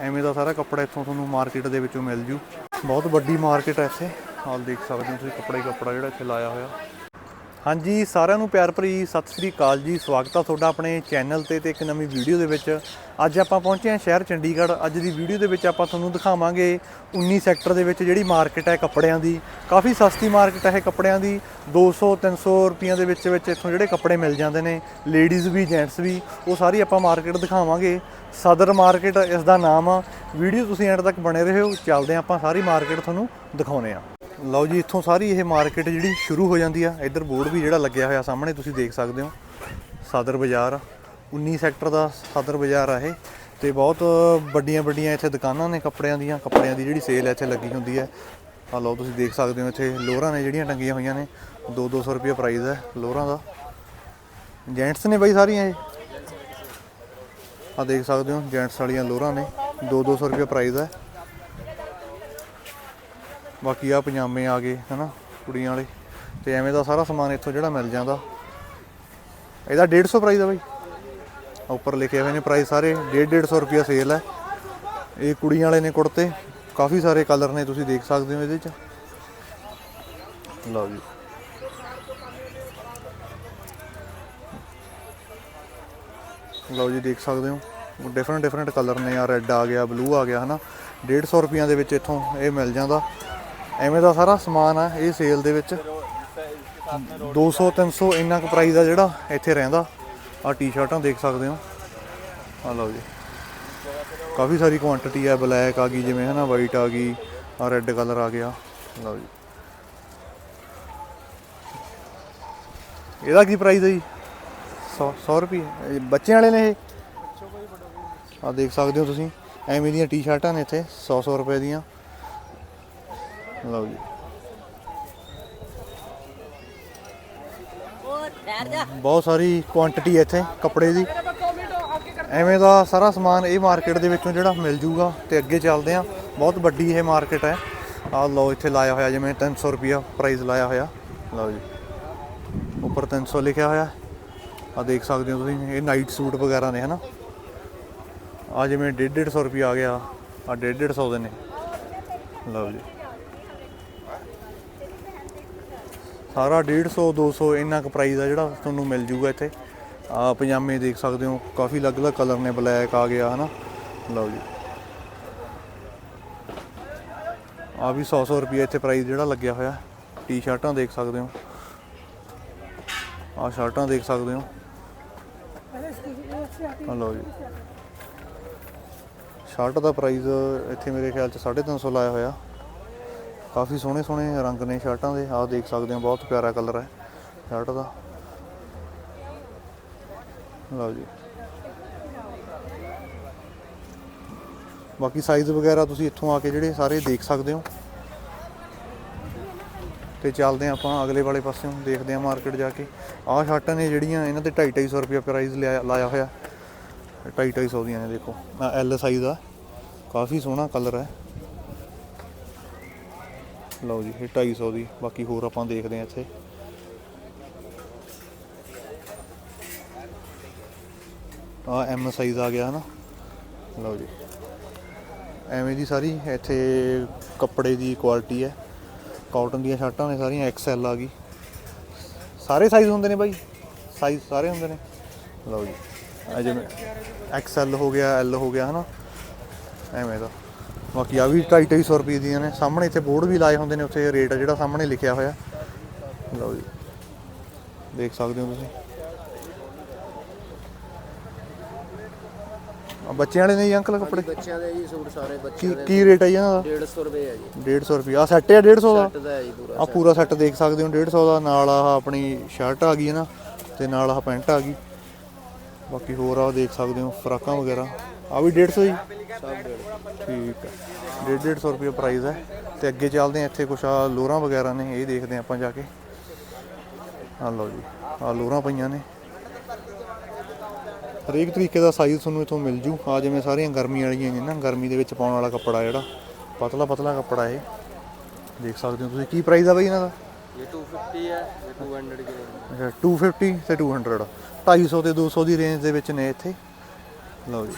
ਐਵੇਂ ਦਾ ਸਾਰਾ ਕੱਪੜਾ ਇੱਥੋਂ ਤੁਹਾਨੂੰ ਮਾਰਕੀਟ ਦੇ ਵਿੱਚੋਂ ਮਿਲ ਜੂ। ਬਹੁਤ ਵੱਡੀ ਮਾਰਕੀਟ ਹੈ ਇੱਥੇ। ਹਾਲ ਦੇਖ ਸਕਦੇ ਹੋ ਤੁਸੀਂ ਕੱਪੜੇ ਹੀ ਕੱਪੜਾ ਜਿਹੜਾ ਇੱਥੇ ਲਾਇਆ ਹੋਇਆ। ਹਾਂਜੀ, ਸਾਰਿਆਂ ਨੂੰ ਪਿਆਰ ਭਰੀ ਸਤਿ ਸ੍ਰੀ ਅਕਾਲ ਜੀ। ਸਵਾਗਤ ਆ ਤੁਹਾਡਾ ਆਪਣੇ ਚੈਨਲ ਤੇ ਤੇ ਇੱਕ ਨਵੀਂ ਵੀਡੀਓ ਦੇ ਵਿੱਚ। ਅੱਜ ਆਪਾਂ ਪਹੁੰਚੇ ਹਾਂ ਸ਼ਹਿਰ ਚੰਡੀਗੜ੍ਹ। ਅੱਜ ਦੀ ਵੀਡੀਓ ਦੇ ਵਿੱਚ ਆਪਾਂ ਤੁਹਾਨੂੰ ਦਿਖਾਵਾਂਗੇ 19 ਸੈਕਟਰ ਦੇ ਵਿੱਚ ਜਿਹੜੀ ਮਾਰਕੀਟ ਹੈ ਕੱਪੜਿਆਂ ਦੀ। ਕਾਫੀ ਸਸਤੀ ਮਾਰਕੀਟ ਹੈ ਇਹ ਕੱਪੜਿਆਂ ਦੀ। 200 300 ਰੁਪਈਆਂ ਦੇ ਵਿੱਚ ਵਿੱਚ ਇੱਥੋਂ ਜਿਹੜੇ ਕੱਪੜੇ ਮਿਲ ਜਾਂਦੇ ਨੇ ਲੇਡੀਜ਼ ਵੀ ਜੈਂਟਸ ਵੀ, ਉਹ ਸਾਰੀ ਆਪਾਂ ਮਾਰਕੀਟ ਦਿਖਾਵਾਂਗੇ। ਸਦਰ ਮਾਰਕੀਟ, ਇਸ ਦਾ ਨਾਮ ਆ। ਵੀਡੀਓ ਤੁਸੀਂ ਐਂਡ ਤੱਕ ਬਣੇ ਰਹੋ, ਚੱਲਦੇ ਹਾਂ ਆਪਾਂ ਸਾਰੀ ਮਾਰਕੀਟ ਤੁਹਾਨੂੰ ਦਿਖਾਉਨੇ ਆ ਲਓ ਜੀ, ਇੱਥੋਂ ਸਾਰੀ ਇਹ ਮਾਰਕੀਟ ਜਿਹੜੀ ਸ਼ੁਰੂ ਹੋ ਜਾਂਦੀ ਆ, ਇੱਧਰ ਬੋਰਡ ਵੀ ਜਿਹੜਾ ਲੱਗਿਆ ਹੋਇਆ ਸਾਹਮਣੇ, ਤੁਸੀਂ ਦੇਖ ਸਕਦੇ ਹੋ। ਸਦਰ ਬਾਜ਼ਾਰ 19 ਸੈਕਟਰ ਦਾ ਸਦਰ ਬਾਜ਼ਾਰ ਆ ਇਹ, ਤੇ ਬਹੁਤ ਵੱਡੀਆਂ ਵੱਡੀਆਂ ਇੱਥੇ ਦੁਕਾਨਾਂ ਨੇ ਕੱਪੜਿਆਂ ਦੀਆਂ, ਕੱਪੜਿਆਂ ਦੀ ਜਿਹੜੀ ਸੇਲ ਇੱਥੇ ਲੱਗੀ ਹੁੰਦੀ ਹੈ। ਆ ਲਓ, ਤੁਸੀਂ ਦੇਖ ਸਕਦੇ ਹੋ ਇੱਥੇ ਲੋਅਰਾਂ ਨੇ ਜਿਹੜੀਆਂ ਟੰਗੀਆਂ ਹੋਈਆਂ ਨੇ 2-200 ਰੁਪਏ ਪ੍ਰਾਈਸ ਹੈ ਲੋਅਰਾਂ ਦਾ। ਜੈਂਟਸ ਨੇ ਬਾਈ ਸਾਰੀਆਂ ਇਹ। ਆ ਦੇਖ ਸਕਦੇ ਹੋ ਜੈਂਟਸ ਵਾਲੀਆਂ ਲੋਅਰਾਂ ਨੇ। 2-200 ਰੁਪਏ ਪ੍ਰਾਈਸ ਹੈ ਬਾਕੀ ਆ ਪਜਾਮੇ ਆ ਗਏ, ਹਨਾ, ਕੁੜੀਆਂ ਵਾਲੇ। ਤੇ ਐਵੇਂ ਦਾ ਸਾਰਾ ਸਮਾਨ ਇੱਥੋਂ ਜਿਹੜਾ ਮਿਲ ਜਾਂਦਾ। ਇਹਦਾ 150 ਪ੍ਰਾਈਸ ਹੈ ਬਾਈ। ਉੱਪਰ ਲਿਖੇ ਹੋਏ ਨੇ ਪ੍ਰਾਈਸ ਸਾਰੇ 1.5 150 ਰੁਪਿਆ ਸੇਲ ਹੈ ਇਹ ਕੁੜੀਆਂ ਵਾਲੇ ਨੇ ਕੁੜਤੇ। ਕਾਫੀ ਸਾਰੇ ਕਲਰ ਨੇ, ਤੁਸੀਂ ਦੇਖ ਸਕਦੇ ਹੋ ਇਹਦੇ ਚ। ਲਓ ਜੀ। ਲਓ ਜੀ, ਦੇਖ ਸਕਦੇ ਹੋ। ਡਿਫਰੈਂਟ ਡਿਫਰੈਂਟ ਕਲਰ ਨੇ ਆ ਰੈੱਡ ਆ ਗਿਆ ਬਲੂ ਆ ਗਿਆ, ਹਨਾ। 150 ਰੁਪਈਆਂ ਦੇ ਵਿੱਚ ਇੱਥੋਂ ਇਹ ਮਿਲ ਜਾਂਦਾ। ਐਵੇਂ ਦਾ ਸਾਰਾ ਸਮਾਨ ਆ ਇਹ ਸੇਲ ਦੇ ਵਿੱਚ। 200 300 ਇੰਨਾ ਕੁ ਪ੍ਰਾਈਸ ਆ ਜਿਹੜਾ ਇੱਥੇ ਰਹਿੰਦਾ। ਆ ਟੀ-ਸ਼ਰਟਾਂ ਦੇਖ ਸਕਦੇ ਹੋ। ਆ ਲਓ ਜੀ। ਕਾਫੀ ਸਾਰੀ ਕੁਆਂਟੀਟੀ ਆ ਬਲੈਕ ਆ ਗਈ, ਜਿਵੇਂ ਹਨਾ ਵਾਈਟ ਆ ਗਈ ਆ ਰੈੱਡ ਕਲਰ ਆ ਗਿਆ। ਲਓ ਜੀ। ਇਹਦਾ ਕੀ ਪ੍ਰਾਈਸ ਹੈ ਜੀ? 100 100 ਰੁਪਏ ਬੱਚਿਆਂ ਵਾਲੇ ਨੇ ਇਹ? ਆ ਦੇਖ ਸਕਦੇ ਹੋ ਤੁਸੀਂ। ਐਵੇਂ ਦੀਆਂ ਟੀ-ਸ਼ਰਟਾਂ ਨੇ ਇੱਥੇ 100 100 ਰੁਪਏ ਦੀਆਂ। ਲਓ ਜੀ। ਬਹੁਤ ਸਾਰੀ ਕੁਆਂਟੀਟੀ ਹੈ ਇੱਥੇ ਕੱਪੜੇ ਦੀ। ਐਵੇਂ ਦਾ ਸਾਰਾ ਸਮਾਨ ਇਹ ਮਾਰਕੀਟ ਦੇ ਵਿੱਚੋਂ ਜਿਹੜਾ ਮਿਲ ਜੂਗਾ ਤੇ ਅੱਗੇ ਚੱਲਦੇ ਆ ਬਹੁਤ ਵੱਡੀ ਇਹ ਮਾਰਕੀਟ ਹੈ। ਆ ਲਓ ਇੱਥੇ ਲਾਇਆ ਹੋਇਆ, ਜਿਵੇਂ 300 ਰੁਪਿਆ ਪ੍ਰਾਈਸ ਲਾਇਆ ਹੋਇਆ। ਲਓ ਜੀ। ਉੱਪਰ 300 ਲਿਖਿਆ ਹੋਇਆ। ਆ ਦੇਖ ਸਕਦੇ ਹੋ ਤੁਸੀਂ, ਇਹ ਨਾਈਟ ਸੂਟ ਵਗੈਰਾ ਨੇ, ਹਨਾ? ਆ ਜਿਵੇਂ 150 150 ਰੁਪਿਆ ਆ ਗਿਆ ਆ 150 150 ਦੇ ਨੇ। ਲਓ ਜੀ। ਸਾਰਾ 150 200 ਇੰਨਾ ਕੁ ਪ੍ਰਾਈਸ ਆ ਜਿਹੜਾ ਤੁਹਾਨੂੰ ਮਿਲ ਜੂਗਾ ਇੱਥੇ। ਆ ਪਜਾਮੇ ਦੇਖ ਸਕਦੇ ਹੋ, ਕਾਫੀ ਅਲੱਗ-ਅਲੱਗ ਕਲਰ ਨੇ ਬਲੈਕ ਆ ਗਿਆ, ਹਨਾ? ਲਓ ਜੀ। ਆ ਵੀ 100 100 ਰੁਪਏ ਇੱਥੇ ਪ੍ਰਾਈਸ ਜਿਹੜਾ ਲੱਗਿਆ ਹੋਇਆ। ਟੀ-ਸ਼ਰਟਾਂ ਦੇਖ ਸਕਦੇ ਹੋ। ਆ ਸ਼ਰਟਾਂ ਦੇਖ ਸਕਦੇ ਹੋ। ਲਓ ਜੀ। ਸ਼ਰਟ ਦਾ ਪ੍ਰਾਈਸ ਇੱਥੇ ਮੇਰੇ ਖਿਆਲ ਚ 350 ਲਾਇਆ ਹੋਇਆ। ਕਾਫੀ ਸੋਹਣੇ ਸੋਹਣੇ ਰੰਗ ਨੇ ਸ਼ਰਟਾਂ ਦੇ। ਆਹ ਦੇਖ ਸਕਦੇ ਹੋ, ਬਹੁਤ ਪਿਆਰਾ ਕਲਰ ਹੈ ਸ਼ਰਟ ਦਾ। ਲਓ ਜੀ। ਬਾਕੀ ਸਾਈਜ਼ ਵਗੈਰਾ ਤੁਸੀਂ ਇੱਥੋਂ ਆ ਕੇ ਜਿਹੜੇ ਸਾਰੇ ਦੇਖ ਸਕਦੇ ਹੋ। ਤੇ ਚੱਲਦੇ ਹਾਂ ਆਪਾਂ ਅਗਲੇ ਵਾਲੇ ਪਾਸਿਓਂ, ਦੇਖਦੇ ਹਾਂ ਮਾਰਕੀਟ ਜਾ ਕੇ। ਆਹ ਸ਼ਰਟਾਂ ਨੇ ਜਿਹੜੀਆਂ, ਇਹਨਾਂ ਤੇ 2.5 250 ਰੁਪਏ ਪ੍ਰਾਈਸ ਲਾਇਆ ਹੋਇਆ। ਢਾਈ ਢਾਈ ਸੌ ਦੀਆਂ ਨੇ, ਦੇਖੋ। ਆ ਐਲ ਸਾਈਜ਼ ਆ। ਕਾਫੀ ਸੋਹਣਾ ਕਲਰ ਹੈ ਲਓ ਜੀ, ਇਹ 250 ਦੀ। ਬਾਕੀ ਹੋਰ ਆਪਾਂ ਦੇਖਦੇ ਹਾਂ ਇੱਥੇ। ਆ ਐਮ ਸਾਈਜ਼ ਆ ਗਿਆ, ਹਨਾ? ਲਓ ਜੀ। ਐਵੇਂ ਦੀ ਸਾਰੀ ਇੱਥੇ ਕੱਪੜੇ ਦੀ ਕੁਆਲਿਟੀ ਹੈ ਕਾਟਨ ਦੀਆਂ ਸ਼ਰਟਾਂ ਨੇ ਸਾਰੀਆਂ ਐਕਸਐਲ ਆ ਗਈ। ਸਾਰੇ ਸਾਈਜ਼ ਹੁੰਦੇ ਨੇ ਬਾਈ। ਸਾਈਜ਼ ਸਾਰੇ ਹੁੰਦੇ ਨੇ। ਲਓ ਜੀ। ਆ ਜਿਵੇਂ ਐਕਸਐਲ ਹੋ ਗਿਆ ਐਲ ਹੋ ਗਿਆ ਹਨਾ? ਐਵੇਂ ਦਾ। ਬਾਕੀ ਆ ਵੀ 250 ਰੁਪਏ ਦੀਆਂ ਨੇ। ਸਾਹਮਣੇ ਇੱਥੇ ਬੋਰਡ ਵੀ ਲਾਏ ਹੁੰਦੇ ਨੇ ਉੱਥੇ ਰੇਟ ਜਿਹੜਾ ਸਾਹਮਣੇ ਲਿਖਿਆ ਹੋਇਆ। ਲਓ ਜੀ। ਦੇਖ ਸਕਦੇ ਹੋ ਤੁਸੀਂ। ਆ ਬੱਚਿਆਂ ਵਾਲੇ ਨੇ ਜੀ ਅੰਕਲ ਕੱਪੜੇ? ਬੱਚਿਆਂ ਦੇ ਜੀ ਸੂਟ ਸਾਰੇ ਬੱਚਿਆਂ ਦੇ। ਕੀ ਰੇਟ ਹੈ ਜੀ ਇਹਨਾਂ 150 ਰੁਪਏ ਹੈ ਜੀ। ਦਾ 150 ਰੁਪਏ। ਆ ਸੈੱਟ ਹੈ 150 ਦਾ? ਸੈੱਟ ਦਾ ਹੈ ਜੀ ਪੂਰਾ ਆ ਪੂਰਾ ਸੈੱਟ ਦੇਖ ਸਕਦੇ ਹੋ 150 ਦਾ। ਨਾਲ ਆਹ ਆਪਣੀ ਸ਼ਰਟ ਆ ਗਈ ਹੈ ਨਾ ਤੇ ਨਾਲ ਆਹ ਪੈਂਟ ਆ ਗਈ। ਬਾਕੀ ਹੋਰ ਆ ਦੇਖ ਸਕਦੇ ਹੋ ਫਰਾਕਾਂ ਵਗੈਰਾ। ਆ ਵੀ 150 ਜੀ? ਠੀਕ ਹੈ 150 ਰੁਪਏ ਪ੍ਰਾਈਸ ਹੈ ਤੇ ਅੱਗੇ ਚੱਲਦੇ ਆ ਇੱਥੇ ਕੁਛ ਆ ਲੋਰਾਂ ਵਗੈਰਾ ਨੇ ਇਹ ਦੇਖਦੇ ਆ ਆਪਾਂ ਜਾ ਕੇ। ਆ ਲਓ ਜੀ ਆ ਲੋਰਾਂ ਪਈਆਂ ਨੇ। ਹਰੇਕ ਤਰੀਕੇ ਦਾ ਸਾਈਜ਼ ਤੁਹਾਨੂੰ ਇੱਥੋਂ ਮਿਲ ਜੂ। ਆ ਜਿਵੇਂ ਸਾਰੀਆਂ ਗਰਮੀ ਵਾਲੀਆਂ ਨੇ ਨਾ ਗਰਮੀ ਦੇ ਵਿੱਚ ਪਾਉਣ ਵਾਲਾ ਕੱਪੜਾ ਜਿਹੜਾ ਪਤਲਾ ਪਤਲਾ ਕੱਪੜਾ ਇਹ। ਦੇਖ ਸਕਦੇ ਹੋ ਤੁਸੀਂ ਕੀ ਪ੍ਰਾਈਸ ਆ ਬਈ ਇਹਨਾਂ ਦਾ? ਇਹ 250 ਹੈ ਇਹ 200 ਕਿਲੋ। ਅੱਛਾ 250 ਤੇ 200 250 ਤੇ 200 ਦੀ ਰੇਂਜ ਦੇ ਵਿੱਚ ਨੇ ਇੱਥੇ। ਲਓ ਜੀ।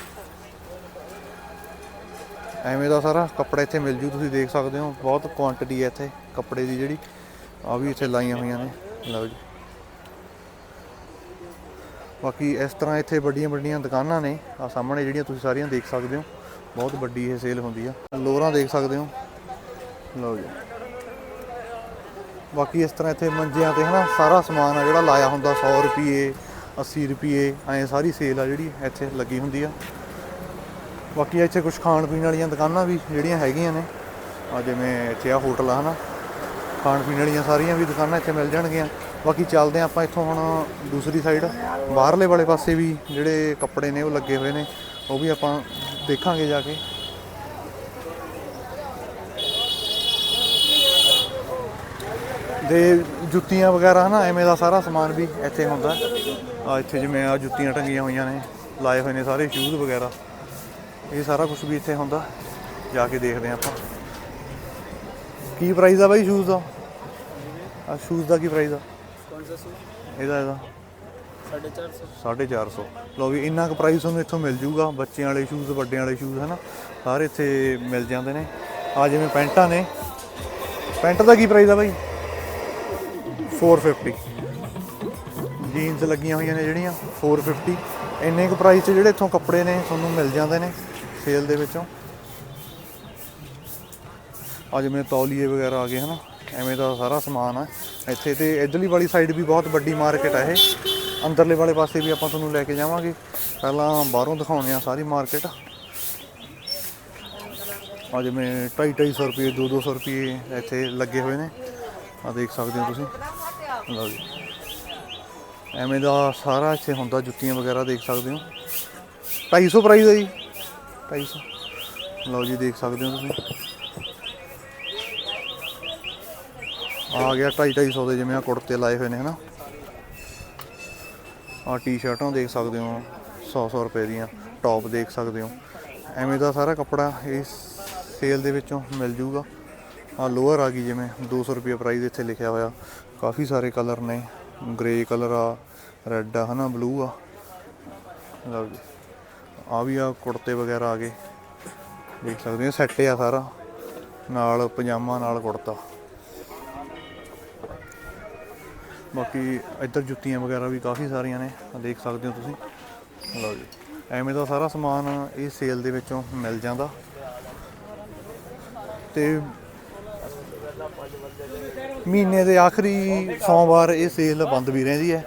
ਐਵੇਂ ਦਾ ਸਾਰਾ ਕੱਪੜਾ ਇੱਥੇ ਮਿਲ ਜੂ, ਤੁਸੀਂ ਦੇਖ ਸਕਦੇ ਹੋ। ਬਹੁਤ ਕੁਆਂਟੀਟੀ ਹੈ ਇੱਥੇ ਕੱਪੜੇ ਦੀ ਜਿਹੜੀ। ਆ ਵੀ ਇੱਥੇ ਲਾਈਆਂ ਹੋਈਆਂ ਨੇ। ਲਓ ਜੀ। ਬਾਕੀ ਇਸ ਤਰ੍ਹਾਂ ਇੱਥੇ ਵੱਡੀਆਂ ਵੱਡੀਆਂ ਦੁਕਾਨਾਂ ਨੇ। ਆ ਸਾਹਮਣੇ ਜਿਹੜੀਆਂ ਤੁਸੀਂ ਸਾਰੀਆਂ ਦੇਖ ਸਕਦੇ ਹੋ। ਬਹੁਤ ਵੱਡੀ ਇਹ ਸੇਲ ਹੁੰਦੀ ਆ। ਲੋਰਾਂ ਦੇਖ ਸਕਦੇ ਹੋ। ਲਓ ਜੀ। ਬਾਕੀ ਇਸ ਤਰ੍ਹਾਂ ਇੱਥੇ ਮੰਜਿਆਂ ਤੇ ਹਨਾ, ਸਾਰਾ ਸਮਾਨ ਆ ਜਿਹੜਾ ਲਾਇਆ ਹੁੰਦਾ 100 ਰੁਪਏ 80 ਰੁਪਏ ਐਂ ਸਾਰੀ ਸੇਲ ਆ ਜਿਹੜੀ ਇੱਥੇ ਲੱਗੀ ਹੁੰਦੀ ਆ। ਬਾਕੀ ਇੱਥੇ ਕੁਝ ਖਾਣ ਪੀਣ ਵਾਲੀਆਂ ਦੁਕਾਨਾਂ ਵੀ ਜਿਹੜੀਆਂ ਹੈਗੀਆਂ ਨੇ। ਆ ਜਿਵੇਂ ਇੱਥੇ ਆ ਹੋਟਲ ਆ, ਹਨਾ। ਖਾਣ ਪੀਣ ਵਾਲੀਆਂ ਸਾਰੀਆਂ ਵੀ ਦੁਕਾਨਾਂ ਇੱਥੇ ਮਿਲ ਜਾਣਗੀਆਂ। ਬਾਕੀ ਚੱਲਦੇ ਹਾਂ ਆਪਾਂ ਇੱਥੋਂ ਹੁਣ ਦੂਸਰੀ ਸਾਈਡ ਬਾਹਰਲੇ ਵਾਲੇ ਪਾਸੇ ਵੀ ਜਿਹੜੇ ਕੱਪੜੇ ਨੇ, ਉਹ ਲੱਗੇ ਹੋਏ ਨੇ, ਉਹ ਵੀ ਆਪਾਂ ਦੇਖਾਂਗੇ ਜਾ ਕੇ। ਦੇ ਜੁੱਤੀਆਂ ਵਗੈਰਾ, ਹਨਾ, ਐਵੇਂ ਦਾ ਸਾਰਾ ਸਮਾਨ ਵੀ ਇੱਥੇ ਹੁੰਦਾ। ਆ ਇੱਥੇ ਜਿਵੇਂ ਆ ਜੁੱਤੀਆਂ ਟੰਗੀਆਂ ਹੋਈਆਂ ਨੇ ਲਾਏ ਹੋਏ ਨੇ ਸਾਰੇ ਸ਼ੂਜ਼ ਵਗੈਰਾ। ਇਹ ਸਾਰਾ ਕੁਝ ਵੀ ਇੱਥੇ ਹੁੰਦਾ ਜਾ ਕੇ ਦੇਖਦੇ ਆ ਆਪਾਂ। ਕੀ ਪ੍ਰਾਈਸ ਆ ਬਾਈ ਸ਼ੂਜ਼ ਦਾ? ਆ ਸ਼ੂਜ਼ ਦਾ ਕੀ ਪ੍ਰਾਈਸ ਆ? ਕੌਣ ਸਾ। ਸ਼ੂਜ਼ ਇਹਦਾ। ਇਹਦਾ 450 450 ਲੋ ਵੀ ਇੰਨਾ ਕੁ ਪ੍ਰਾਈਸ ਤੁਹਾਨੂੰ ਇੱਥੋਂ ਮਿਲ ਜੂਗਾ ਬੱਚਿਆਂ ਵਾਲੇ ਸ਼ੂਜ਼ ਵੱਡਿਆਂ ਵਾਲੇ ਸ਼ੂਜ਼ ਹਨਾ? ਸਾਰੇ ਇੱਥੇ ਮਿਲ ਜਾਂਦੇ ਨੇ। ਆ ਜਿਵੇਂ ਪੈਂਟਾਂ ਨੇ। ਪੈਂਟ ਦਾ ਕੀ ਪ੍ਰਾਈਸ ਆ ਬਾਈ? 450 ਜੀਨਸ ਲੱਗੀਆਂ ਹੋਈਆਂ ਨੇ ਜਿਹੜੀਆਂ 450 ਇੰਨੇ ਕੁ ਪ੍ਰਾਈਸ 'ਚ ਜਿਹੜੇ ਇੱਥੋਂ ਕੱਪੜੇ ਨੇ, ਤੁਹਾਨੂੰ ਮਿਲ ਜਾਂਦੇ ਨੇ ਸੇਲ ਦੇ ਵਿੱਚੋਂ। ਅੱਜ ਮੈਂ ਤੌਲੀਏ ਵਗੈਰਾ ਆ ਗਏ, ਹਨਾ? ਐਵੇਂ ਦਾ ਸਾਰਾ ਸਮਾਨ ਆ। ਇੱਥੇ ਤੇ ਇਧਰਲੀ ਵਾਲੀ ਸਾਈਡ ਵੀ ਬਹੁਤ ਵੱਡੀ ਮਾਰਕੀਟ ਆ ਇਹ। ਅੰਦਰਲੇ ਵਾਲੇ ਪਾਸੇ ਵੀ ਆਪਾਂ ਤੁਹਾਨੂੰ ਲੈ ਕੇ ਜਾਵਾਂਗੇ। ਪਹਿਲਾਂ ਬਾਹਰੋਂ ਦਿਖਾਉਣੇ ਆ ਸਾਰੀ ਮਾਰਕੀਟ ਆ ਜਿਵੇਂ 250 ਰੁਪਏ 2-200 ਰੁਪਏ ਇੱਥੇ ਲੱਗੇ ਹੋਏ ਨੇ। ਆ ਦੇਖ ਸਕਦੇ ਹੋ ਤੁਸੀਂ। ਲਓ ਜੀ। ਐਵੇਂ ਦਾ ਸਾਰਾ ਇੱਥੇ ਹੁੰਦਾ, ਜੁੱਤੀਆਂ ਵਗੈਰਾ ਦੇਖ ਸਕਦੇ ਹੋ। 250 ਪ੍ਰਾਈਸ ਹੈ ਜੀ। 250 ਲਓ ਜੀ, ਦੇਖ ਸਕਦੇ ਹੋ ਤੁਸੀਂ। ਆ ਗਿਆ 250 ਦੇ ਜਿਵੇਂ ਆ ਕੁੜਤੇ ਲਾਏ ਹੋਏ ਨੇ, ਹਨਾ। ਆ ਟੀ-ਸ਼ਰਟਾਂ ਦੇਖ ਸਕਦੇ ਹੋ 100 100 ਰੁਪਏ ਦੀਆਂ। ਟੌਪ ਦੇਖ ਸਕਦੇ ਹੋ। ਐਵੇਂ ਦਾ ਸਾਰਾ ਕੱਪੜਾ ਇਸ ਸੇਲ ਦੇ ਵਿੱਚੋਂ ਮਿਲ ਜੂਗਾ। ਆ ਲੋਅਰ ਆ ਗਈ ਜਿਵੇਂ 200 ਰੁਪਏ ਪ੍ਰਾਈਸ ਇੱਥੇ ਲਿਖਿਆ ਹੋਇਆ। ਕਾਫੀ ਸਾਰੇ ਕਲਰ ਨੇ। ਗ੍ਰੇ ਕਲਰ ਆ ਰੈੱਡ ਆ, ਹਨਾ ਬਲੂ ਆ। ਲਓ ਜੀ। ਆ ਵੀ ਆ ਕੁੜਤੇ ਵਗੈਰਾ ਆ ਗਏ। ਦੇਖ ਸਕਦੇ ਹੋ ਸੈੱਟ ਆ ਸਾਰਾ। ਨਾਲ ਪਜਾਮਾ, ਨਾਲ ਕੁੜਤਾ। ਬਾਕੀ ਇੱਧਰ ਜੁੱਤੀਆਂ ਵਗੈਰਾ ਵੀ ਕਾਫੀ ਸਾਰੀਆਂ ਨੇ ਦੇਖ ਸਕਦੇ ਹੋ ਤੁਸੀਂ। ਲਓ ਜੀ। ਐਵੇਂ ਦਾ ਸਾਰਾ ਸਮਾਨ ਇਹ ਸੇਲ ਦੇ ਵਿੱਚੋਂ ਮਿਲ ਜਾਂਦਾ। ਤੇ ਮਹੀਨੇ ਦੇ ਆਖਰੀ ਸੋਮਵਾਰ ਇਹ ਸੇਲ ਬੰਦ ਵੀ ਰਹਿੰਦੀ ਹੈ।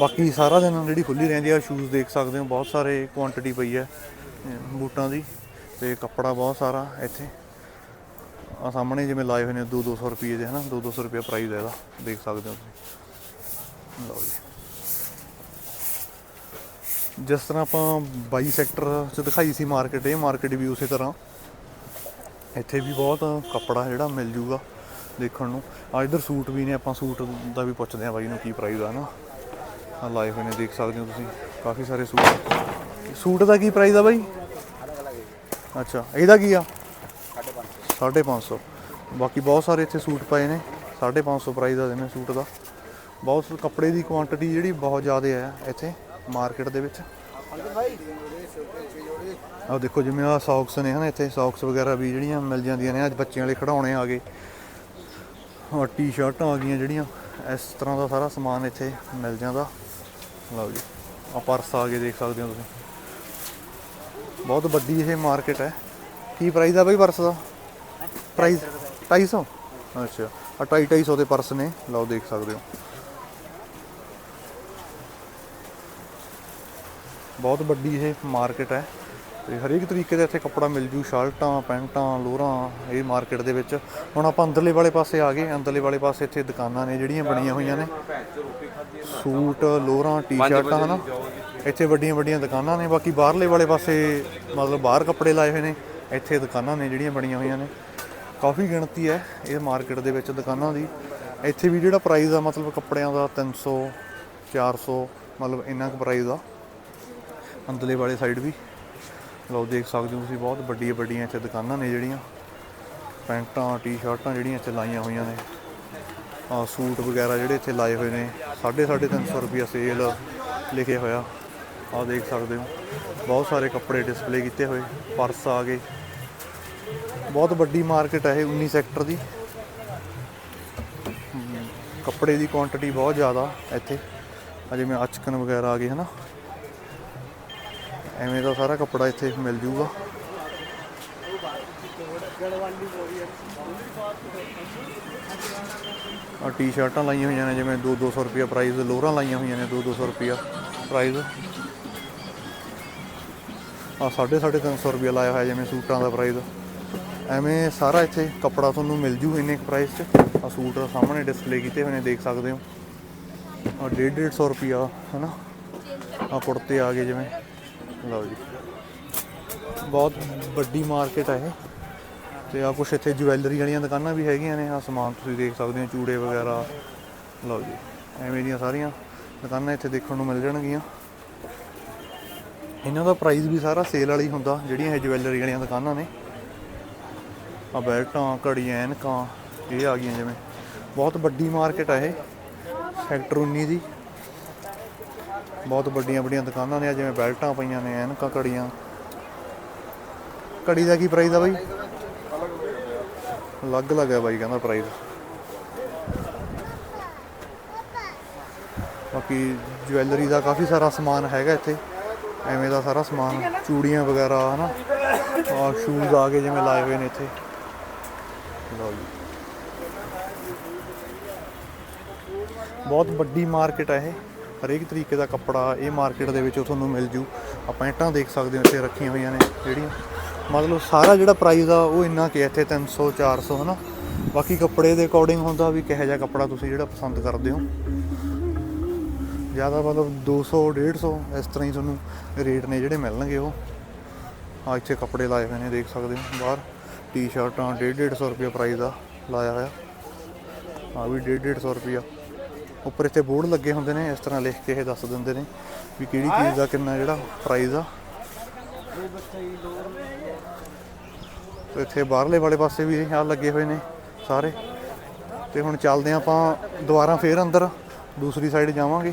ਬਾਕੀ ਸਾਰਾ ਦਿਨ ਜਿਹੜੀ ਖੁੱਲੀ ਰਹਿੰਦੀ ਹੈ ਸ਼ੂਜ਼ ਦੇਖ ਸਕਦੇ ਹੋ, ਬਹੁਤ ਸਾਰੇ ਕੁਆਂਟੀਟੀ ਪਈ ਹੈ ਬੂਟਾਂ ਦੀ ਤੇ ਕੱਪੜਾ ਬਹੁਤ ਸਾਰਾ ਇੱਥੇ। ਆ ਸਾਹਮਣੇ ਜਿਵੇਂ ਲਾਏ ਹੋਏ ਨੇ 2-200 ਰੁਪਏ ਦੇ, ਹਨਾ? 2-200 ਰੁਪਏ ਪ੍ਰਾਈਸ ਹੈ ਇਹਦਾ, ਦੇਖ ਸਕਦੇ ਹੋ ਤੁਸੀਂ। ਲਓ ਜੀ। ਜਿਸ ਤਰ੍ਹਾਂ ਆਪਾਂ 22 ਸੈਕਟਰ ਚ ਦਿਖਾਈ ਸੀ ਮਾਰਕੀਟ ਇਹ ਮਾਰਕੀਟ ਵੀ ਉਸੇ ਤਰ੍ਹਾਂ। ਇੱਥੇ ਵੀ ਬਹੁਤ ਕੱਪੜਾ ਜਿਹੜਾ ਮਿਲ ਜੂਗਾ। ਦੇਖਣ ਨੂੰ। ਆ ਇਧਰ ਸੂਟ ਵੀ ਨੇ, ਆਪਾਂ ਸੂਟ ਦਾ ਵੀ ਪੁੱਛਦੇ ਆ ਬਾਈ ਨੂੰ ਕੀ ਪ੍ਰਾਈਸ ਆ ਨਾ। ਆ ਲਾਏ ਹੋਏ ਨੇ, ਦੇਖ ਸਕਦੇ ਹੋ ਤੁਸੀਂ। ਕਾਫੀ ਸਾਰੇ ਸੂਟ ਸੂਟ ਦਾ ਕੀ ਪ੍ਰਾਈਸ ਆ ਬਾਈ? ਅੱਛਾ, ਇਹਦਾ ਕੀ ਆ? 550 ਬਾਕੀ ਬਹੁਤ ਸਾਰੇ ਇੱਥੇ ਸੂਟ ਪਏ ਨੇ। 550 ਪ੍ਰਾਈਸ ਦਾ ਜਿਵੇਂ ਸੂਟ ਦਾ। ਬਹੁਤ ਕੱਪੜੇ ਦੀ ਕੁਆਂਟੀਟੀ ਜਿਹੜੀ ਬਹੁਤ ਜ਼ਿਆਦਾ ਹੈ ਇੱਥੇ ਮਾਰਕੀਟ ਦੇ ਵਿੱਚ। ਆਹ ਦੇਖੋ ਜਿਵੇਂ ਆ ਸੌਕਸ ਨੇ ਹਨਾ, ਇੱਥੇ ਸੌਕਸ ਵਗੈਰਾ ਵੀ ਜਿਹੜੀਆਂ ਮਿਲ ਜਾਂਦੀਆਂ ਨੇ। ਅੱਜ ਬੱਚਿਆਂ ਵਾਲੇ ਖਿਡੌਣੇ ਆ ਗਏ। ਟੀ-ਸ਼ਰਟਾਂ ਆ ਗਈਆਂ ਜਿਹੜੀਆਂ, ਇਸ ਤਰ੍ਹਾਂ ਦਾ ਸਾਰਾ ਸਮਾਨ ਇੱਥੇ ਮਿਲ ਜਾਂਦਾ। ਲਓ ਜੀ ਆ ਪਰਸ ਆ ਗਏ ਦੇਖ ਸਕਦੇ ਹੋ ਤੁਸੀਂ। ਬਹੁਤ ਵੱਡੀ ਇਹ ਮਾਰਕੀਟ ਹੈ। ਕੀ ਪ੍ਰਾਈਸ ਆ ਬਈ ਪਰਸ ਦਾ? ਪ੍ਰਾਈਸ 250 ਅੱਛਾ ਆ 250 ਦੇ ਪਰਸ ਨੇ। ਲਓ, ਦੇਖ ਸਕਦੇ ਹੋ। ਬਹੁਤ ਵੱਡੀ ਇਹ ਮਾਰਕੀਟ ਹੈ। ਤੇ ਹਰੇਕ ਤਰੀਕੇ ਦਾ ਇੱਥੇ ਕੱਪੜਾ ਮਿਲ ਜੂ, ਸ਼ਰਟਾਂ, ਪੈਂਟਾਂ, ਲੋਰਾਂ, ਇਹ ਮਾਰਕੀਟ ਦੇ ਵਿੱਚ। ਹੁਣ ਆਪਾਂ ਅੰਦਰਲੇ ਵਾਲੇ ਪਾਸੇ ਆ ਗਏ। ਅੰਦਰਲੇ ਵਾਲੇ ਪਾਸੇ ਇੱਥੇ ਦੁਕਾਨਾਂ ਨੇ ਜਿਹੜੀਆਂ ਬਣੀਆਂ ਹੋਈਆਂ ਨੇ। ਸੂਟ, ਲੋਰਾਂ, ਟੀ-ਸ਼ਰਟਾਂ, ਹਨਾ? ਇੱਥੇ ਵੱਡੀਆਂ ਵੱਡੀਆਂ ਦੁਕਾਨਾਂ ਨੇ। ਬਾਕੀ ਬਾਹਰਲੇ ਵਾਲੇ ਪਾਸੇ ਮਤਲਬ ਬਾਹਰ ਕੱਪੜੇ ਲਾਏ ਹੋਏ ਨੇ। ਇੱਥੇ ਦੁਕਾਨਾਂ ਨੇ ਜਿਹੜੀਆਂ ਬਣੀਆਂ ਹੋਈਆਂ ਨੇ। ਕਾਫੀ ਗਿਣਤੀ ਹੈ ਇਹ ਮਾਰਕੀਟ ਦੇ ਵਿੱਚ ਦੁਕਾਨਾਂ ਦੀ। ਇੱਥੇ ਵੀ ਜਿਹੜਾ ਪ੍ਰਾਈਸ ਆ, ਮਤਲਬ ਕੱਪੜਿਆਂ ਦਾ 300 400 ਮਤਲਬ ਇੰਨਾ ਕੁ ਪ੍ਰਾਈਸ ਆ। ਅੰਦਰਲੇ ਵਾਲੇ ਸਾਈਡ ਵੀ। ਲਓ ਦੇਖ ਸਕਦੇ ਹੋ ਤੁਸੀਂ, ਬਹੁਤ ਵੱਡੀਆਂ ਵੱਡੀਆਂ ਇੱਥੇ ਦੁਕਾਨਾਂ ਨੇ ਜਿਹੜੀਆਂ। ਪੈਂਟਾਂ, ਟੀ-ਸ਼ਰਟਾਂ ਜਿਹੜੀਆਂ ਇੱਥੇ ਲਾਈਆਂ ਹੋਈਆਂ ਨੇ। ਆ ਸੂਟ ਵਗੈਰਾ ਜਿਹੜੇ ਇੱਥੇ ਲਾਏ ਹੋਏ ਨੇ। 350 ਰੁਪਿਆ ਸੇਲ ਲਿਖਿਆ ਹੋਇਆ। ਆ ਦੇਖ ਸਕਦੇ ਹੋ। ਬਹੁਤ ਸਾਰੇ ਕੱਪੜੇ ਡਿਸਪਲੇ ਕੀਤੇ ਹੋਏ, ਪਰਸ ਆ ਗਏ। ਬਹੁਤ ਵੱਡੀ ਮਾਰਕੀਟ ਹੈ ਇਹ 19 ਸੈਕਟਰ ਦੀ। ਕੱਪੜੇ ਦੀ ਕੁਆਂਟੀਟੀ ਬਹੁਤ ਜ਼ਿਆਦਾ ਇੱਥੇ। ਆ ਜਿਵੇਂ ਅਚਕਨ ਵਗੈਰਾ ਆ ਗਏ, ਹਨਾ? ਐਵੇਂ ਦਾ ਸਾਰਾ ਕੱਪੜਾ ਇੱਥੇ ਮਿਲ ਜੂਗਾ। ਆ ਟੀ-ਸ਼ਰਟਾਂ ਲਾਈਆਂ ਹੋਈਆਂ ਨੇ, ਜਿਵੇਂ 2-200 ਰੁਪਿਆ ਪ੍ਰਾਈਸ ਲੋਰਾਂ ਲਾਈਆਂ ਹੋਈਆਂ ਨੇ 2-200 ਰੁਪਿਆ ਪ੍ਰਾਈਸ ਆ 350 ਰੁਪਿਆ ਲਾਇਆ ਹੋਇਆ ਜਿਵੇਂ ਸੂਟਾਂ ਦਾ ਪ੍ਰਾਈਸ ਐਵੇਂ ਸਾਰਾ ਇੱਥੇ ਕੱਪੜਾ ਤੁਹਾਨੂੰ ਮਿਲ ਜੂ ਇੰਨੇ ਪ੍ਰਾਈਸ 'ਚ। ਆ ਸੂਟ ਸਾਹਮਣੇ ਡਿਸਪਲੇ ਕੀਤੇ ਹੋਏ ਨੇ, ਦੇਖ ਸਕਦੇ ਹੋ। ਆ 150 ਰੁਪਿਆ ਹਨਾ? ਆ ਕੁੜਤੇ ਆ ਗਏ ਜਿਵੇਂ। ਲਓ ਜੀ। ਬਹੁਤ ਵੱਡੀ ਮਾਰਕੀਟ ਹੈ ਇਹ। ਤੇ ਆ ਕੁਛ ਇੱਥੇ ਜਵੈਲਰੀ ਵਾਲੀਆਂ ਦੁਕਾਨਾਂ ਵੀ ਹੈਗੀਆਂ ਨੇ। ਆ ਸਮਾਨ ਤੁਸੀਂ ਦੇਖ ਸਕਦੇ ਹੋ, ਚੂੜੇ ਵਗੈਰਾ। ਲਓ ਜੀ, ਐਵੇਂ ਦੀਆਂ ਸਾਰੀਆਂ ਦੁਕਾਨਾਂ ਇੱਥੇ ਦੇਖਣ ਨੂੰ ਮਿਲ ਜਾਣਗੀਆਂ। ਇਹਨਾਂ ਦਾ ਪ੍ਰਾਈਸ ਵੀ ਸਾਰਾ ਸੇਲ ਵਾਲੀ ਹੁੰਦਾ, ਜਿਹੜੀਆਂ ਇਹ ਜਵੈਲਰੀ ਵਾਲੀਆਂ ਦੁਕਾਨਾਂ ਨੇ। ਆ ਬੈਲਟਾਂ, ਘੜੀਆਂ, ਐਨਕਾਂ, ਇਹ ਆ ਗਈਆਂ ਜਿਵੇਂ। ਬਹੁਤ ਵੱਡੀ ਮਾਰਕੀਟ ਹੈ ਇਹ। ਸੈਕਟਰ 19 ਦੀ। ਬਹੁਤ ਵੱਡੀਆਂ ਵੱਡੀਆਂ ਦੁਕਾਨਾਂ ਨੇ ਜਿਵੇਂ ਬੈਲਟਾਂ ਪਈਆਂ ਨੇ, ਐਨਕਾਂ ਘੜੀਆਂ। ਘੜੀ ਦਾ ਕੀ ਪ੍ਰਾਈਸ ਆ ਬਾਈ? ਅਲੱਗ ਅਲੱਗ ਹੈ ਬਾਈ, ਕਹਿੰਦਾ ਪ੍ਰਾਈਸ ਬਾਕੀ ਜਵੈਲਰੀ ਦਾ ਕਾਫੀ ਸਾਰਾ ਸਮਾਨ ਹੈਗਾ ਇੱਥੇ। ਐਵੇਂ ਦਾ ਸਾਰਾ ਸਮਾਨ, ਚੂੜੀਆਂ ਵਗੈਰਾ, ਹਨਾ? ਆ ਸ਼ੂਜ਼ ਆ ਕੇ ਜਿਵੇਂ ਲਾਏ ਹੋਏ ਨੇ ਇੱਥੇ। ਲਓ ਜੀ। ਬਹੁਤ ਵੱਡੀ ਮਾਰਕੀਟ ਹੈ ਇਹ। ਹਰੇਕ ਤਰੀਕੇ ਦਾ ਕੱਪੜਾ ਇਹ ਮਾਰਕੀਟ ਦੇ ਵਿੱਚੋਂ ਤੁਹਾਨੂੰ ਮਿਲ ਜੂ। ਆ ਪੈਂਟਾਂ ਦੇਖ ਸਕਦੇ ਹੋ ਇੱਥੇ ਰੱਖੀਆਂ ਹੋਈਆਂ ਨੇ, ਜਿਹੜੀਆਂ ਮਤਲਬ ਸਾਰਾ ਜਿਹੜਾ ਪ੍ਰਾਈਸ ਆ ਉਹ ਇੰਨਾ ਕਿ ਇੱਥੇ 300 400 ਹਨਾ। ਬਾਕੀ ਕੱਪੜੇ ਦੇ ਅਕੋਰਡਿੰਗ ਹੁੰਦਾ ਵੀ ਕਿਹੋ ਜਿਹਾ ਕੱਪੜਾ ਤੁਸੀਂ ਜਿਹੜਾ ਪਸੰਦ ਕਰਦੇ ਹੋ। ਜ਼ਿਆਦਾ ਮਤਲਬ 200 150 ਇਸ ਤਰ੍ਹਾਂ ਹੀ ਤੁਹਾਨੂੰ ਰੇਟ ਨੇ ਜਿਹੜੇ ਮਿਲਣਗੇ ਉਹ। ਆ ਇੱਥੇ ਕੱਪੜੇ ਲਾਏ ਹੋਏ ਨੇ, ਦੇਖ ਸਕਦੇ ਹੋ ਬਾਹਰ। ਟੀ-ਸ਼ਰਟਾਂ 150 150 ਰੁਪਏ ਪ੍ਰਾਈਸ ਆ ਲਾਇਆ ਹੋਇਆ। ਆ ਵੀ 150 150 ਰੁਪਿਆ ਉੱਪਰ ਇੱਥੇ ਬੋਰਡ ਲੱਗੇ ਹੁੰਦੇ ਨੇ ਇਸ ਤਰ੍ਹਾਂ ਲਿਖ ਕੇ ਇਹ ਦੱਸ ਦਿੰਦੇ ਨੇ ਵੀ ਕਿਹੜੀ ਚੀਜ਼ ਦਾ ਕਿੰਨਾ ਜਿਹੜਾ ਪ੍ਰਾਈਸ ਆ। ਤੇ ਇੱਥੇ ਬਾਹਰਲੇ ਵਾਲੇ ਪਾਸੇ ਵੀ ਆ ਲੱਗੇ ਹੋਏ ਨੇ ਸਾਰੇ। ਤੇ ਹੁਣ ਚੱਲਦੇ ਆਪਾਂ ਦੁਬਾਰਾ ਫੇਰ ਅੰਦਰ ਦੂਸਰੀ ਸਾਈਡ ਜਾਵਾਂਗੇ।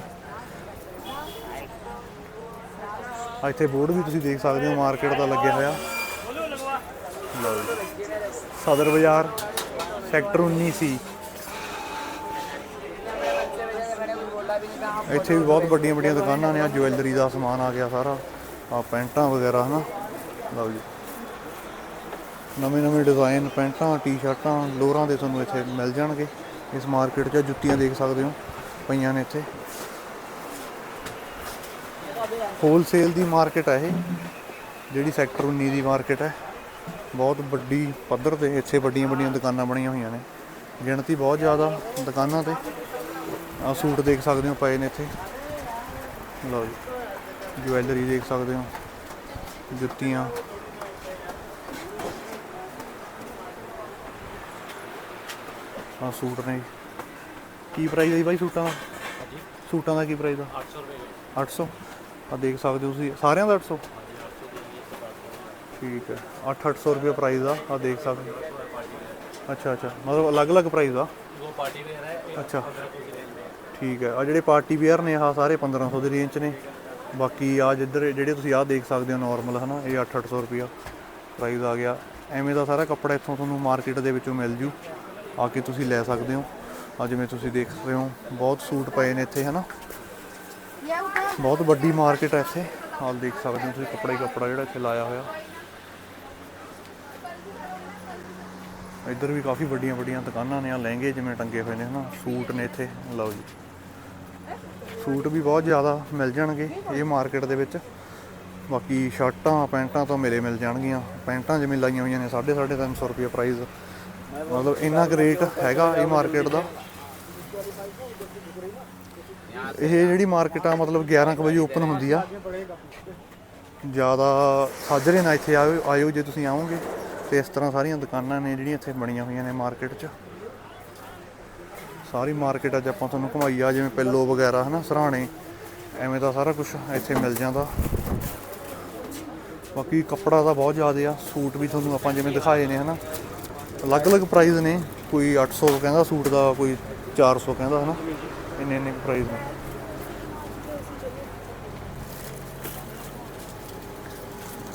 ਇੱਥੇ ਬੋਰਡ ਵੀ ਤੁਸੀਂ ਦੇਖ ਸਕਦੇ ਹੋ ਮਾਰਕੀਟ ਦਾ ਲੱਗਿਆ ਹੋਇਆ। ਸਦਰ ਬਾਜ਼ਾਰ ਸੈਕਟਰ 19 ਸੀ। ਇੱਥੇ ਵੀ ਬਹੁਤ ਵੱਡੀਆਂ ਵੱਡੀਆਂ ਦੁਕਾਨਾਂ ਨੇ ਆ ਜਵੈਲਰੀ ਦਾ ਸਮਾਨ ਆ ਗਿਆ ਸਾਰਾ ਆ ਪੈਂਟਾਂ ਵਗੈਰਾ, ਹਨਾ? ਲਓ ਜੀ। ਨਵੇਂ ਨਵੇਂ ਡਿਜ਼ਾਈਨ ਪੈਂਟਾਂ ਟੀ-ਸ਼ਰਟਾਂ ਲੋਅਰਾਂ ਦੇ ਤੁਹਾਨੂੰ ਇੱਥੇ ਮਿਲ ਜਾਣਗੇ। ਇਸ ਮਾਰਕੀਟ 'ਚ ਜੁੱਤੀਆਂ ਦੇਖ ਸਕਦੇ ਹੋ, ਪਈਆਂ ਨੇ ਇੱਥੇ। ਹੋਲਸੇਲ ਦੀ ਮਾਰਕੀਟ ਹੈ ਇਹ, ਜਿਹੜੀ ਸੈਕਟਰ 19 ਦੀ ਮਾਰਕੀਟ ਹੈ ਬਹੁਤ ਵੱਡੀ ਪੱਧਰ ਤੇ ਇੱਥੇ ਵੱਡੀਆਂ ਵੱਡੀਆਂ ਦੁਕਾਨਾਂ ਬਣੀਆਂ ਹੋਈਆਂ ਨੇ। ਗਿਣਤੀ ਬਹੁਤ ਜ਼ਿਆਦਾ ਦੁਕਾਨਾਂ ਤੇ। ਆ ਸੂਟ ਦੇਖ ਸਕਦੇ ਹੋ ਪਏ ਨੇ ਇੱਥੇ। ਲਓ ਜੀ ਜੁਐਲਰੀ ਦੇਖ ਸਕਦੇ ਹੋ ਜੁੱਤੀਆਂ। ਆ ਸੂਟ ਨੇ ਕੀ ਪ੍ਰਾਈਸ ਹੈ ਬਾਈ ਸੂਟਾਂ ਦਾ? ਸੂਟਾਂ ਦਾ ਕੀ ਪ੍ਰਾਈਸ ਆ 800 ਰੁਪਏ 800 ਆ ਦੇਖ ਸਕਦੇ ਹੋ ਤੁਸੀਂ ਸਾਰਿਆਂ ਦਾ 800 ਠੀਕ ਹੈ 8-800 ਰੁਪਏ ਪ੍ਰਾਈਸ ਦਾ ਆ ਦੇਖ ਸਕਦੇ ਹੋ। ਅੱਛਾ ਅੱਛਾ ਮਤਲਬ ਅਲੱਗ-ਅਲੱਗ ਪ੍ਰਾਈਸ ਦਾ? ਉਹ ਪਾਰਟੀ ਵੇਅਰ ਹੈ ਅੱਛਾ। ਠੀਕ ਹੈ। ਆ ਜਿਹੜੇ ਪਾਰਟੀ ਵੇਅਰ ਨੇ, ਆਹ ਸਾਰੇ 1500 ਦੀ ਰੇਂਜ 'ਚ ਨੇ। ਬਾਕੀ ਆ ਜਿੱਧਰ, ਜਿਹੜੇ ਤੁਸੀਂ ਆਹ ਦੇਖ ਸਕਦੇ ਹੋ ਨਾਰਮਲ ਹਨਾ, ਇਹ 8-800 ਰੁਪਿਆ ਪ੍ਰਾਈਸ ਆ ਗਿਆ। ਐਵੇਂ ਦਾ ਸਾਰਾ ਕੱਪੜਾ ਇੱਥੋਂ ਤੁਹਾਨੂੰ ਮਾਰਕੀਟ ਦੇ ਵਿੱਚੋਂ ਮਿਲ ਜੂ। ਆ ਕੇ ਤੁਸੀਂ ਲੈ ਸਕਦੇ ਹੋ। ਆ ਜਿਵੇਂ ਤੁਸੀਂ ਦੇਖ ਰਹੇ ਹੋ, ਬਹੁਤ ਸੂਟ ਪਏ ਨੇ ਇੱਥੇ, ਹਨਾ। ਬਹੁਤ ਵੱਡੀ ਮਾਰਕੀਟ ਹੈ ਇੱਥੇ। ਆਹ ਦੇਖ ਸਕਦੇ ਹੋ ਤੁਸੀਂ, ਕੱਪੜਾ ਹੀ ਕੱਪੜਾ ਜਿਹੜਾ ਇੱਥੇ ਲਾਇਆ ਹੋਇਆ। ਇੱਧਰ ਵੀ ਕਾਫੀ ਵੱਡੀਆਂ ਵੱਡੀਆਂ ਦੁਕਾਨਾਂ ਨੇ ਆ ਲਹਿੰਗੇ ਜਿਵੇਂ ਟੰਗੇ ਹੋਏ ਨੇ, ਹਨਾ। ਸੂਟ ਨੇ ਇੱਥੇ। ਲਓ ਜੀ। ਸੂਟ ਵੀ ਬਹੁਤ ਜ਼ਿਆਦਾ ਮਿਲ ਜਾਣਗੇ ਇਹ ਮਾਰਕੀਟ ਦੇ ਵਿੱਚ। ਬਾਕੀ ਸ਼ਰਟਾਂ, ਪੈਂਟਾਂ ਤਾਂ ਮੇਰੇ ਮਿਲ ਜਾਣਗੀਆਂ। ਪੈਂਟਾਂ ਜਿਵੇਂ ਲਾਈਆਂ ਹੋਈਆਂ ਨੇ 350 350 ਰੁਪਏ ਪ੍ਰਾਈਸ ਮਤਲਬ ਇੰਨਾ ਕੁ ਰੇਟ ਹੈਗਾ ਇਹ ਮਾਰਕੀਟ ਦਾ। ਇਹ ਜਿਹੜੀ ਮਾਰਕੀਟ ਆ, ਮਤਲਬ 11 ਕੁ ਵਜੇ ਓਪਨ ਹੁੰਦੀ ਆ। ਜ਼ਿਆਦਾ ਸਾਜਰੇ ਨਾਲ ਇੱਥੇ ਆਇਓ ਆਇਓ ਜੇ ਤੁਸੀਂ ਆਓਗੇ। ਤੇ ਇਸ ਤਰ੍ਹਾਂ ਸਾਰੀਆਂ ਦੁਕਾਨਾਂ ਨੇ ਜਿਹੜੀਆਂ ਇੱਥੇ ਬਣੀਆਂ ਹੋਈਆਂ ਨੇ ਮਾਰਕੀਟ 'ਚ। ਸਾਰੀ ਮਾਰਕੀਟ ਅੱਜ ਆਪਾਂ ਤੁਹਾਨੂੰ ਘੁਮਾਈ ਆ, ਜਿਵੇਂ ਪਿੱਲੋ ਵਗੈਰਾ, ਹਨਾ, ਸਰਾਣੇ। ਐਵੇਂ ਦਾ ਸਾਰਾ ਕੁਝ ਇੱਥੇ ਮਿਲ ਜਾਂਦਾ। ਬਾਕੀ ਕੱਪੜਾ ਤਾਂ ਬਹੁਤ ਜ਼ਿਆਦਾ ਆ, ਸੂਟ ਵੀ ਤੁਹਾਨੂੰ ਆਪਾਂ ਜਿਵੇਂ ਦਿਖਾਏ ਨੇ, ਹਨਾ। ਅਲੱਗ-ਅਲੱਗ ਪ੍ਰਾਈਸ ਨੇ, ਕੋਈ 800 ਕਹਿੰਦਾ ਸੂਟ ਦਾ, ਕੋਈ 400 ਕਹਿੰਦਾ, ਹਨਾ। ਇੰਨੇ ਇੰਨੇ ਪ੍ਰਾਈਸ ਨੇ।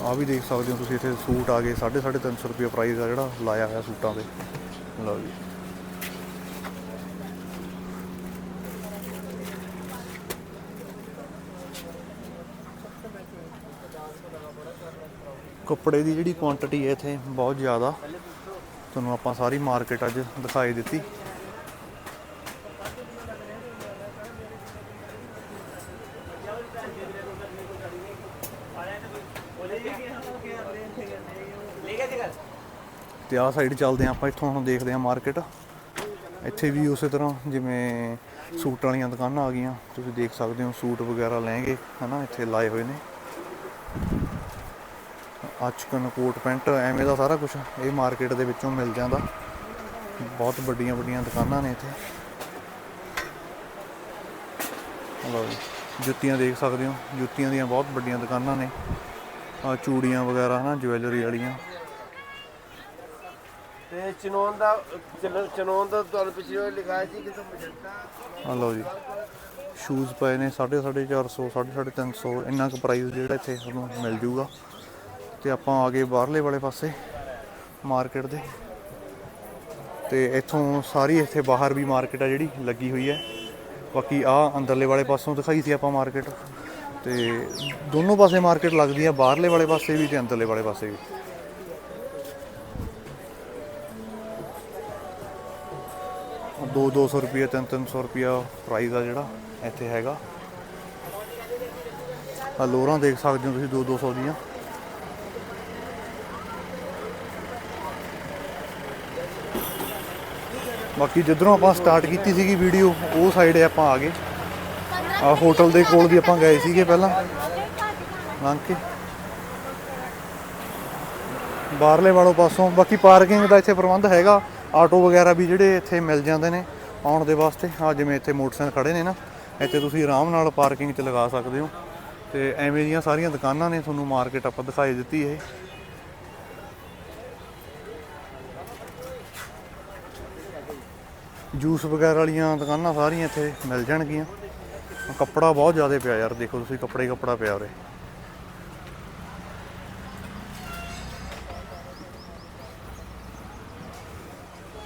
ਆ ਵੀ ਦੇਖ ਸਕਦੇ ਹੋ ਤੁਸੀਂ ਇੱਥੇ ਸੂਟ ਆ ਗਏ 350 ਰੁਪਏ ਪ੍ਰਾਈਸ ਆ ਜਿਹੜਾ ਲਾਇਆ ਹੋਇਆ ਸੂਟਾਂ ਤੇ। ਲਓ ਜੀ। ਕੱਪੜੇ ਦੀ ਜਿਹੜੀ ਕੁਆਂਟੀਟੀ ਹੈ ਇੱਥੇ ਬਹੁਤ ਜ਼ਿਆਦਾ। ਤੁਹਾਨੂੰ ਆਪਾਂ ਸਾਰੀ ਮਾਰਕੀਟ ਅੱਜ ਦਿਖਾਈ ਦਿੱਤੀ। ਤੇ ਆਹ ਸਾਈਡ ਚੱਲਦੇ ਹਾਂ ਆਪਾਂ, ਇੱਥੋਂ ਹੁਣ ਦੇਖਦੇ ਹਾਂ ਮਾਰਕੀਟ ਇੱਥੇ ਵੀ ਉਸੇ ਤਰ੍ਹਾਂ ਜਿਵੇਂ ਸੂਟ ਵਾਲੀਆਂ ਦੁਕਾਨਾਂ ਆ ਗਈਆਂ, ਤੁਸੀਂ ਦੇਖ ਸਕਦੇ ਹੋ ਸੂਟ ਵਗੈਰਾ ਲਹਿੰਗੇ, ਹਨਾ, ਇੱਥੇ ਲਾਏ ਹੋਏ ਨੇ। ਅਚਕਨ ਕੋਟ ਪੈਂਟ ਐਵੇਂ ਦਾ ਸਾਰਾ ਕੁਝ ਇਹ ਮਾਰਕੀਟ ਦੇ ਵਿੱਚੋਂ ਮਿਲ ਜਾਂਦਾ। ਬਹੁਤ ਵੱਡੀਆਂ ਵੱਡੀਆਂ ਦੁਕਾਨਾਂ ਨੇ ਇੱਥੇ। ਲਓ ਜੀ ਜੁੱਤੀਆਂ ਦੇਖ ਸਕਦੇ ਹੋ। ਜੁੱਤੀਆਂ ਦੀਆਂ ਬਹੁਤ ਵੱਡੀਆਂ ਦੁਕਾਨਾਂ ਨੇ। ਆ ਚੂੜੀਆਂ ਵਗੈਰਾ ਹਨਾ ਜਵੈਲਰੀ ਵਾਲੀਆਂ। ਤੇ ਚਨੋਨ ਦਾ ਚਨ- ਚਨੋਨ ਦਾ ਤੁਹਾਨੂੰ ਪਿਛਲੇ ਵਾਰ ਲਿਖਾਇਆ ਸੀ ਕਿ ਤੋਂ ਮਜੰਟਾ ਆ ਲਓ ਜੀ ਸ਼ੂਜ਼ ਪਏ ਨੇ 450 450 350 ਇੰਨਾ ਕੁ ਪ੍ਰਾਈਸ ਜਿਹੜਾ ਇੱਥੇ ਤੁਹਾਨੂੰ ਮਿਲ ਜੂਗਾ। ਤੇ ਆਪਾਂ ਆ ਗਏ ਬਾਹਰਲੇ ਵਾਲੇ ਪਾਸੇ ਮਾਰਕੀਟ ਦੇ। ਤੇ ਇੱਥੋਂ ਸਾਰੀ ਇੱਥੇ ਬਾਹਰ ਵੀ ਮਾਰਕੀਟ ਆ ਜਿਹੜੀ ਲੱਗੀ ਹੋਈ ਹੈ। ਬਾਕੀ ਆ ਅੰਦਰਲੇ ਵਾਲੇ ਪਾਸੋਂ ਦਿਖਾਈ ਸੀ ਆਪਾਂ ਮਾਰਕੀਟ। ਤੇ ਦੋਨੋਂ ਪਾਸੇ ਮਾਰਕੀਟ ਲੱਗਦੀ ਆ, ਬਾਹਰਲੇ ਵਾਲੇ ਪਾਸੇ ਵੀ ਤੇ ਅੰਦਰਲੇ ਵਾਲੇ ਪਾਸੇ ਵੀ। ਦੋ 200 ਰੁਪਏ 3 300 ਰੁਪਿਆ ਪ੍ਰਾਈਸ ਆ ਜਿਹੜਾ ਇੱਥੇ ਹੈਗਾ। ਆ ਲੋਰਾਂ ਦੇਖ ਸਕਦੇ ਹੋ ਤੁਸੀਂ 2 200 ਦੀਆਂ। ਬਾਕੀ ਜਿੱਧਰੋਂ ਆਪਾਂ ਸਟਾਰਟ ਕੀਤੀ ਸੀਗੀ ਵੀਡੀਓ ਉਹ ਸਾਈਡ ਆਪਾਂ ਆ ਗਏ। ਆ ਹੋਟਲ ਦੇ ਕੋਲ ਵੀ ਆਪਾਂ ਗਏ ਸੀਗੇ ਪਹਿਲਾਂ। ਲੰਘ ਕੇ ਬਾਹਰਲੇ ਵਾਲੋਂ ਪਾਸੋਂ, ਬਾਕੀ ਪਾਰਕਿੰਗ ਦਾ ਇੱਥੇ ਪ੍ਰਬੰਧ ਹੈਗਾ। ਆਟੋ ਵਗੈਰਾ ਵੀ ਜਿਹੜੇ ਇੱਥੇ ਮਿਲ ਜਾਂਦੇ ਨੇ ਆਉਣ ਦੇ ਵਾਸਤੇ। ਆ ਜਿਵੇਂ ਇੱਥੇ ਮੋਟਰਸਾਈਕਲ ਖੜੇ ਨੇ ਨਾ, ਇੱਥੇ ਤੁਸੀਂ ਆਰਾਮ ਨਾਲ ਪਾਰਕਿੰਗ 'ਚ ਲਗਾ ਸਕਦੇ ਹੋ। ਤੇ ਐਵੇਂ ਦੀਆਂ ਸਾਰੀਆਂ ਦੁਕਾਨਾਂ ਨੇ, ਤੁਹਾਨੂੰ ਮਾਰਕੀਟ ਆਪਾਂ ਦਿਖਾਈ ਦਿੱਤੀ ਇਹ। ਜੂਸ ਵਗੈਰਾ ਵਾਲੀਆਂ ਦੁਕਾਨਾਂ ਸਾਰੀਆਂ ਇੱਥੇ ਮਿਲ ਜਾਣਗੀਆਂ। ਕੱਪੜਾ ਬਹੁਤ ਜ਼ਿਆਦਾ ਪਿਆ ਯਾਰ, ਦੇਖੋ ਤੁਸੀਂ ਕੱਪੜੇ ਹੀ ਕੱਪੜਾ ਪਿਆ ਉਰੇ।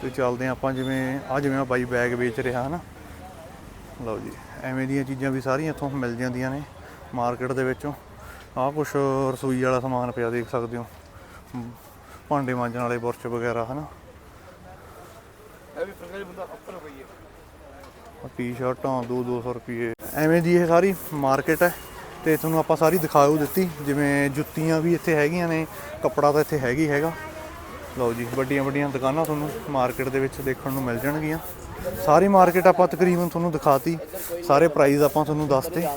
ਤੇ ਚੱਲਦੇ ਹਾਂ ਆਪਾਂ ਜਿਵੇਂ ਆ ਜਿਵੇਂ ਆ ਬਾਈ ਬੈਗ ਵੇਚ ਰਿਹਾ ਹਨਾ। ਲਓ ਜੀ, ਐਵੇਂ ਦੀਆਂ ਚੀਜ਼ਾਂ ਵੀ ਸਾਰੀਆਂ ਇੱਥੋਂ ਮਿਲ ਜਾਂਦੀਆਂ ਨੇ ਮਾਰਕੀਟ ਦੇ ਵਿੱਚੋਂ। ਆਹ ਕੁਛ ਰਸੋਈ ਵਾਲਾ ਸਮਾਨ ਪਿਆ ਦੇਖ ਸਕਦੇ ਹੋ, ਭਾਂਡੇ ਮਾਂਜਣ ਵਾਲੇ ਬੁਰਸ਼ ਵਗੈਰਾ ਹਨਾ। ਇਹ ਵੀ ਪ੍ਰਕਾਰ ਬੰਦਾ ਉੱਪਰ ਪਈ ਟੀ-ਸ਼ਰਟਾਂ 2-200 ਰੁਪਏ। ਐਵੇਂ ਦੀ ਇਹ ਸਾਰੀ ਮਾਰਕੀਟ ਹੈ ਤੇ ਤੁਹਾਨੂੰ ਆਪਾਂ ਸਾਰੀ ਦਿਖਾਓ ਦਿੱਤੀ, ਜਿਵੇਂ ਜੁੱਤੀਆਂ ਵੀ ਇੱਥੇ ਹੈਗੀਆਂ ਨੇ, ਕੱਪੜਾ ਤਾਂ ਇੱਥੇ ਹੈਗੀ ਹੈਗਾ। ਲਓ ਜੀ, ਵੱਡੀਆਂ ਵੱਡੀਆਂ ਦੁਕਾਨਾਂ ਤੁਹਾਨੂੰ ਮਾਰਕੀਟ ਦੇ ਵਿੱਚ ਦੇਖਣ ਨੂੰ ਮਿਲ ਜਾਣਗੀਆਂ। ਸਾਰੀ ਮਾਰਕੀਟ ਆਪਾਂ ਤਕਰੀਬਨ ਤੁਹਾਨੂੰ ਦਿਖਾਤੀ, ਸਾਰੇ ਪ੍ਰਾਈਸ ਆਪਾਂ ਤੁਹਾਨੂੰ ਦੱਸਤੇ।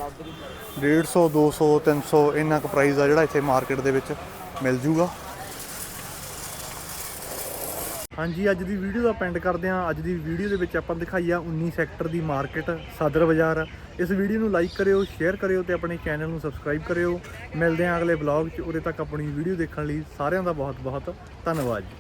150 200 300 ਇੰਨਾ ਕੁ ਪ੍ਰਾਈਸ ਆ ਜਿਹੜਾ ਇੱਥੇ ਮਾਰਕੀਟ ਦੇ ਵਿੱਚ ਮਿਲ ਜੂਗਾ। ਹਾਂਜੀ, ਅੱਜ ਦੀ ਵੀਡੀਓ ਦਾ ਪੈਂਡ ਕਰਦੇ ਹਾਂ। ਅੱਜ ਦੀ ਵੀਡੀਓ ਦੇ ਵਿੱਚ ਆਪਾਂ ਦਿਖਾਈ ਆ 19 ਸੈਕਟਰ ਦੀ ਮਾਰਕੀਟ ਸਾਦਰ ਬਾਜ਼ਾਰ। ਇਸ ਵੀਡੀਓ ਨੂੰ ਲਾਈਕ ਕਰਿਓ ਸ਼ੇਅਰ ਕਰਿਓ ਤੇ ਆਪਣੇ ਚੈਨਲ ਨੂੰ ਸਬਸਕ੍ਰਾਈਬ ਕਰਿਓ। ਮਿਲਦੇ ਹਾਂ ਅਗਲੇ ਵਲੌਗ 'ਚ। ਉਰੇ ਤੱਕ ਆਪਣੀ ਵੀਡੀਓ ਦੇਖਣ ਲਈ ਸਾਰਿਆਂ ਦਾ ਬਹੁਤ ਬਹੁਤ ਧੰਨਵਾਦ ਜੀ।